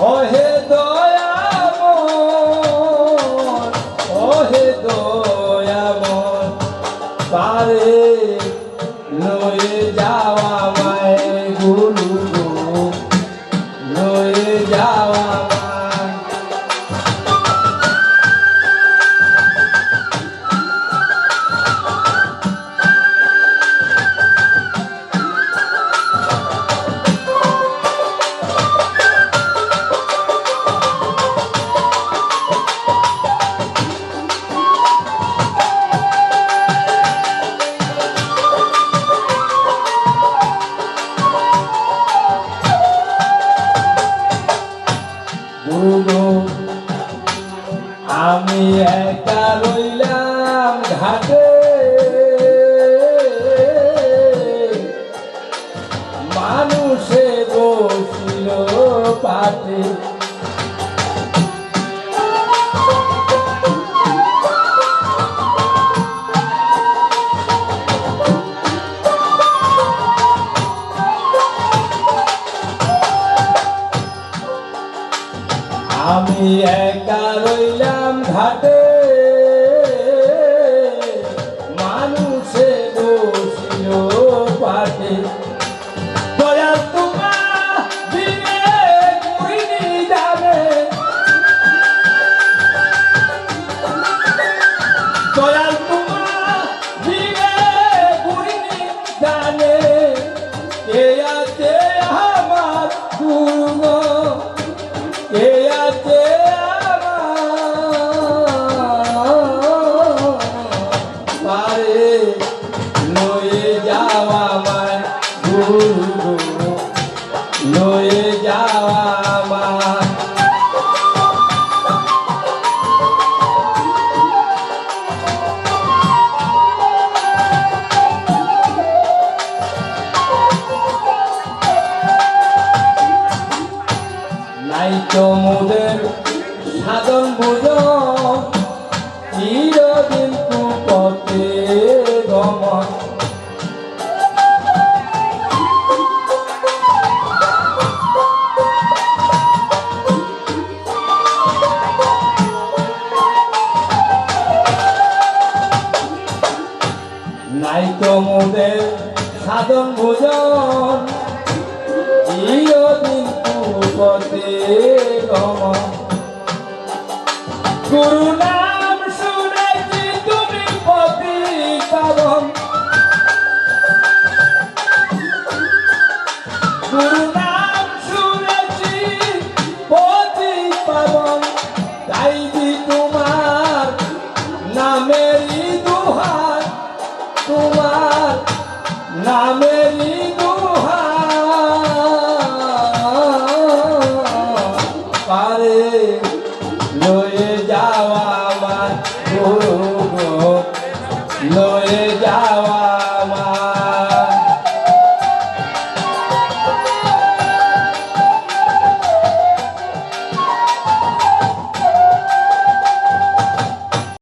ওহে দয়া ওহে দয়া তারে আমি একা রইলাম ঘাটে। আমি একা রইলাম ঘাটে। মানুষে বসিল পাটে লয়ে যাওয়া মায় নাই তো মোদের নাই তো মোদের সাধন ভোজন। চিরদিন পথে গমন। গুরু নাম শুনেছি তুমি পতি পাবন গুরু নাম শুনেছি পতি পাবন তাই তোমার নামেরই দুহার? তোমার পারে